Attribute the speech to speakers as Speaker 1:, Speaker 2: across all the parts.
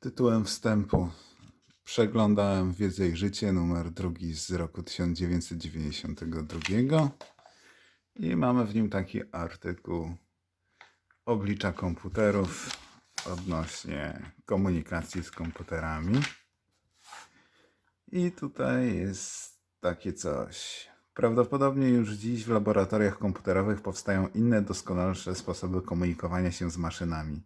Speaker 1: Tytułem wstępu przeglądałem Wiedzę i Życie, numer drugi z roku 1992 i mamy w nim taki artykuł oblicza komputerów odnośnie komunikacji z komputerami. I tutaj jest takie coś. Prawdopodobnie już dziś w laboratoriach komputerowych powstają inne, doskonalsze sposoby komunikowania się z maszynami.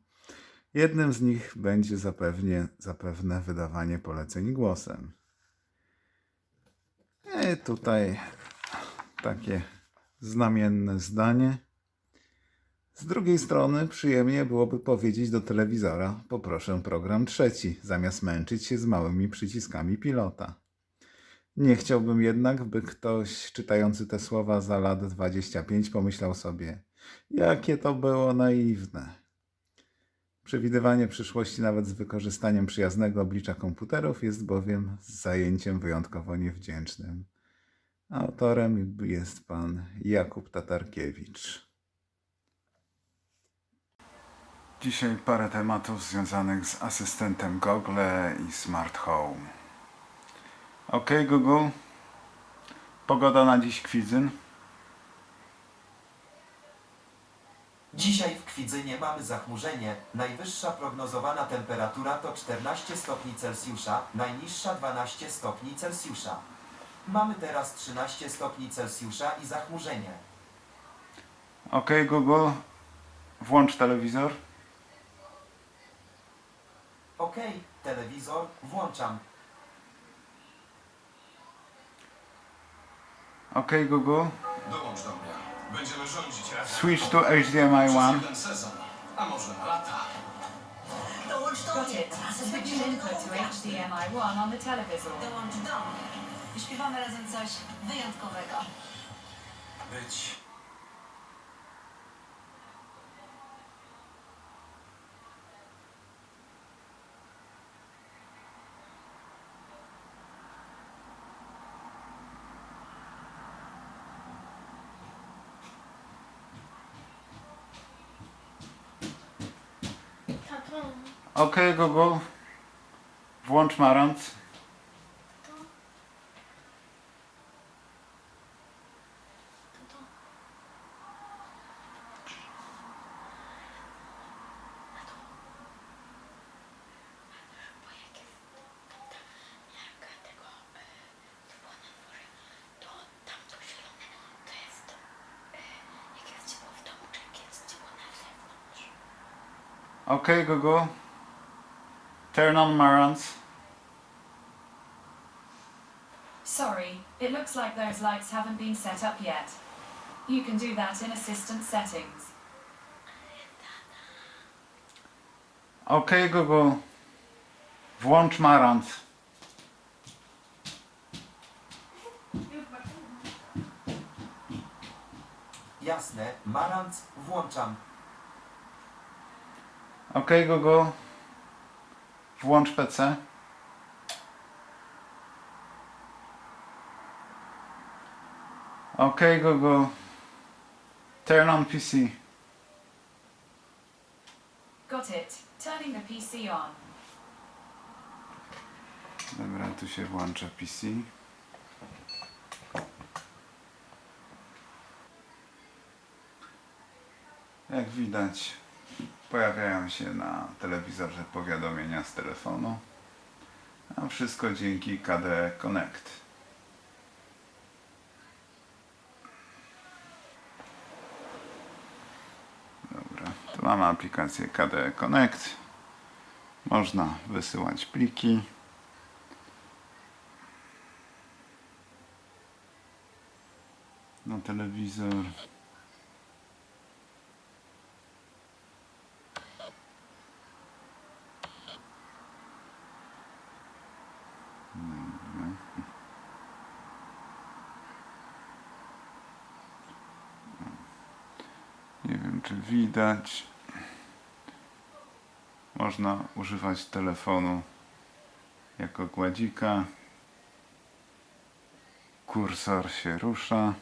Speaker 1: Jednym z nich będzie zapewnie, zapewne wydawanie poleceń głosem. I tutaj takie znamienne zdanie. Z drugiej strony przyjemnie byłoby powiedzieć do telewizora: Poproszę program trzeci, zamiast męczyć się z małymi przyciskami pilota. Nie chciałbym jednak, by ktoś czytający te słowa za lat 25 pomyślał sobie, jakie to było naiwne. Przewidywanie przyszłości nawet z wykorzystaniem przyjaznego oblicza komputerów jest bowiem zajęciem wyjątkowo niewdzięcznym. Autorem jest pan Jakub Tatarkiewicz. Dzisiaj parę tematów związanych z asystentem Google i Smart Home. Ok, Google. Pogoda na dziś Kwidzyn.
Speaker 2: Dzisiaj w Kwidzynie mamy zachmurzenie. Najwyższa prognozowana temperatura to 14 stopni Celsjusza, najniższa 12 stopni Celsjusza. Mamy teraz 13 stopni Celsjusza i zachmurzenie.
Speaker 1: Ok, Google. Włącz telewizor.
Speaker 2: Ok, telewizor włączam.
Speaker 1: Ok, Google.
Speaker 3: Dołącz do mnie. Będziemy rządzić razem.
Speaker 1: Switch to HDMI
Speaker 3: Przez
Speaker 1: 1.
Speaker 3: jeden sezon, a może na lata.
Speaker 4: Dołącz do
Speaker 5: Got
Speaker 4: mnie.
Speaker 5: it. Switch input to HDMI 1 on the televisor.
Speaker 4: Dołącz do mnie. I śpiewamy razem coś wyjątkowego.
Speaker 3: Być.
Speaker 1: Ok, Google. Włącz Marant.
Speaker 4: tato. Tato. Bo jak jest ta miarka tego, e, co było na dworze, to tam to zielone, to jest, e, jak jest ciepło w domu, czy jak jest ciepło na zewnątrz.
Speaker 1: Ok, Google. Turn on Marant.
Speaker 5: Sorry, it looks like those lights haven't been set up yet. You can do that in Assistant Settings.
Speaker 1: Ok, Google. Włącz Marant.
Speaker 2: Jasne, Marant włączam.
Speaker 1: Ok, Google. Włącz PC. Ok, Google. Turn on PC.
Speaker 5: Got it. Turning the PC on.
Speaker 1: Dobra, tu się włącza PC. Jak widać, pojawiają się na telewizorze powiadomienia z telefonu. A wszystko dzięki KDE Connect. Dobra, tu mamy aplikację KDE Connect. Można wysyłać pliki. na telewizor. Czy widać. Można używać telefonu jako gładzika. Kursor się rusza.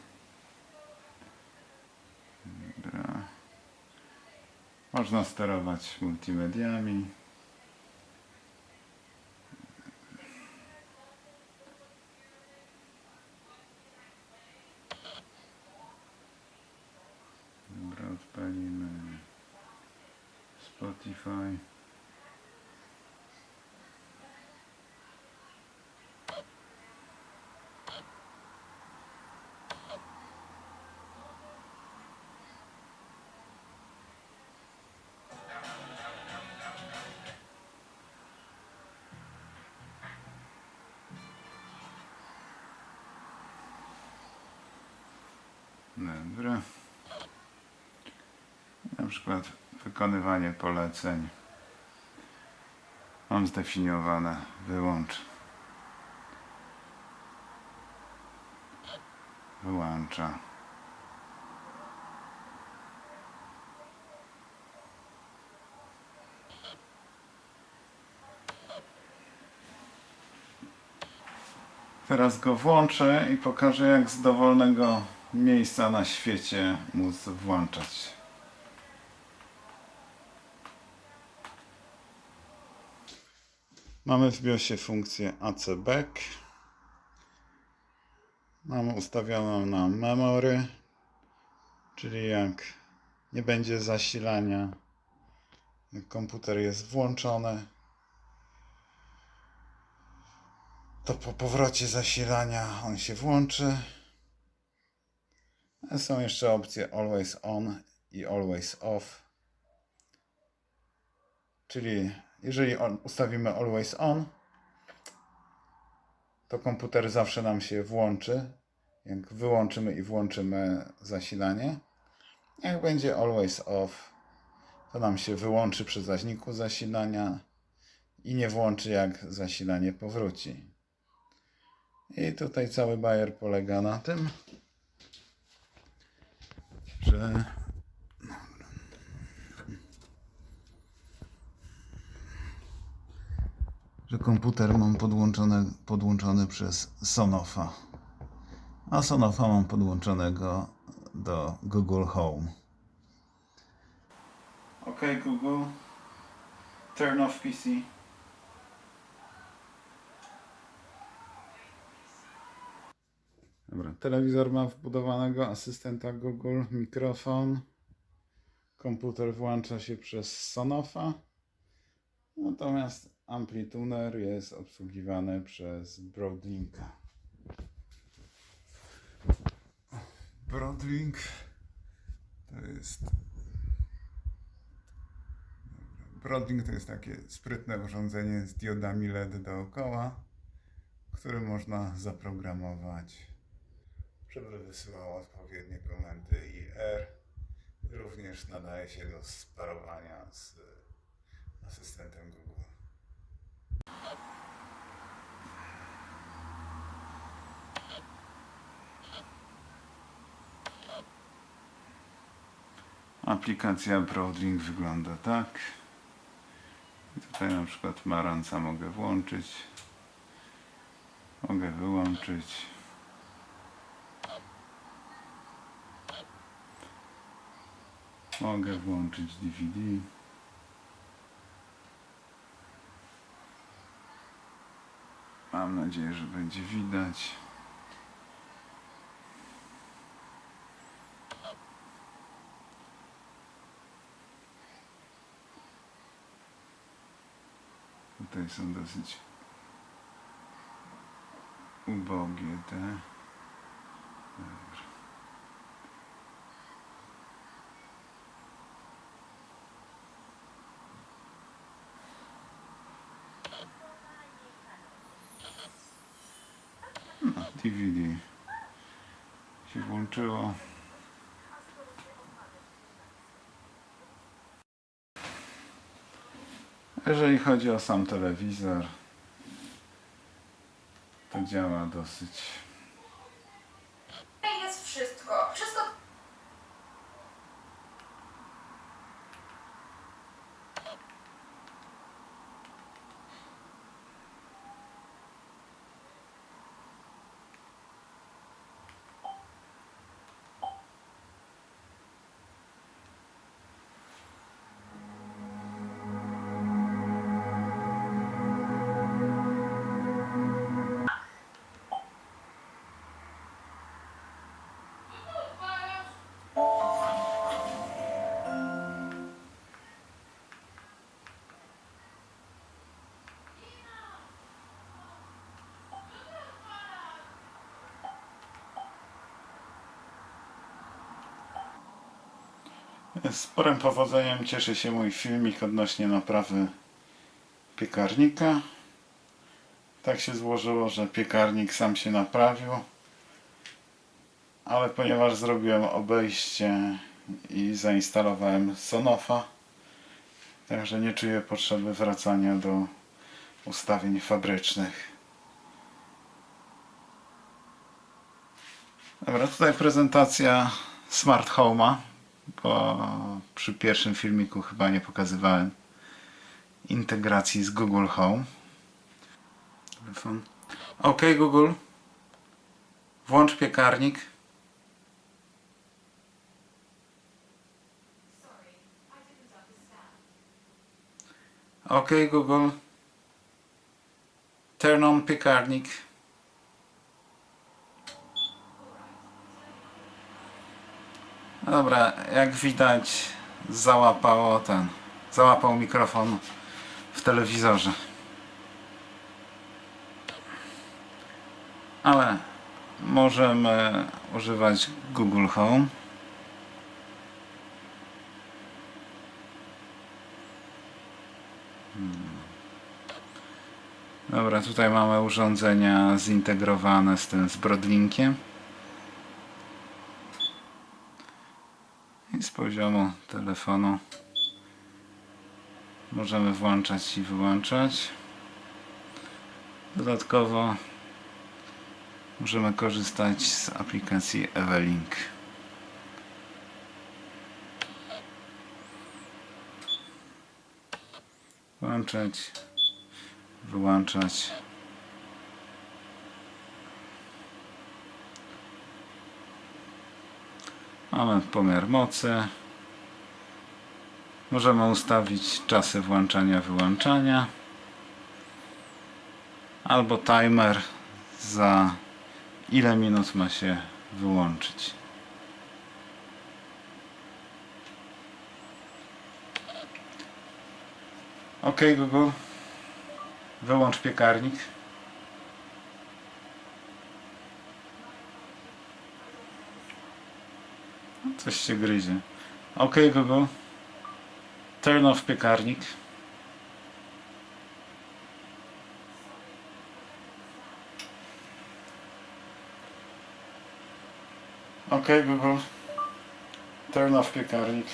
Speaker 1: Można sterować multimediami. Wi-Fi. Dobra. Na przykład wykonywanie poleceń. Mam zdefiniowane wyłącz. Wyłącza. Teraz go włączę i pokażę jak z dowolnego miejsca na świecie móc włączać. Mamy w BIOSie funkcję AC Back. Mamy ustawioną na memory, czyli jak nie będzie zasilania, jak komputer jest włączony, to po powrocie zasilania on się włączy. Są jeszcze opcje Always On i Always Off. Czyli jeżeli on- ustawimy Always On, to komputer zawsze nam się włączy. Jak wyłączymy i włączymy zasilanie. Jak będzie Always Off, to nam się wyłączy przy zaniku zasilania i nie włączy jak zasilanie powróci. I tutaj cały bajer polega na tym, że że komputer mam podłączony, podłączony przez Sonofa. A Sonofa mam podłączonego do Google Home. OK Google, turn off PC. Dobra, telewizor ma wbudowanego asystenta Google, mikrofon. Komputer włącza się przez Sonofa. Natomiast amplituner jest obsługiwany przez Broadlinka. Broadlink to jest. Broadlink to jest takie sprytne urządzenie z diodami LED dookoła, które można zaprogramować, żeby wysyłało odpowiednie komendy IR. Również nadaje się do sparowania z asystentem Google. Aplikacja Broadlink wygląda tak. Tutaj na przykład Maranca mogę włączyć. Mogę wyłączyć. Mogę włączyć DVD. Mam nadzieję, że będzie widać. Tutaj są dosyć ubogie te. DVD się włączyło. Jeżeli chodzi o sam telewizor, to działa dosyć.
Speaker 4: Jest wszystko. Wszystko
Speaker 1: Sporym powodzeniem cieszy się mój filmik odnośnie naprawy piekarnika. Tak się złożyło, że piekarnik sam się naprawił. Ale ponieważ zrobiłem obejście i zainstalowałem Sonofa, także nie czuję potrzeby wracania do ustawień fabrycznych. Dobra, tutaj prezentacja Smart Home'a, bo przy pierwszym filmiku chyba nie pokazywałem integracji z Google Home. Telefon. OK Google, włącz piekarnik. OK Google, turn on piekarnik. Dobra, jak widać załapało ten, załapał mikrofon w telewizorze. Ale możemy używać Google Home. Hmm. Dobra, tutaj mamy urządzenia zintegrowane z tym z. I z poziomu telefonu możemy włączać i wyłączać. Dodatkowo możemy korzystać z aplikacji Evelink. Włączać, wyłączać. Mamy pomiar mocy. Możemy ustawić czasy włączania, wyłączania. Albo timer za ile minut ma się wyłączyć. OK Google, wyłącz piekarnik. Coś się gryzie. OK Google, turn off piekarnik. OK Google, turn off piekarnik.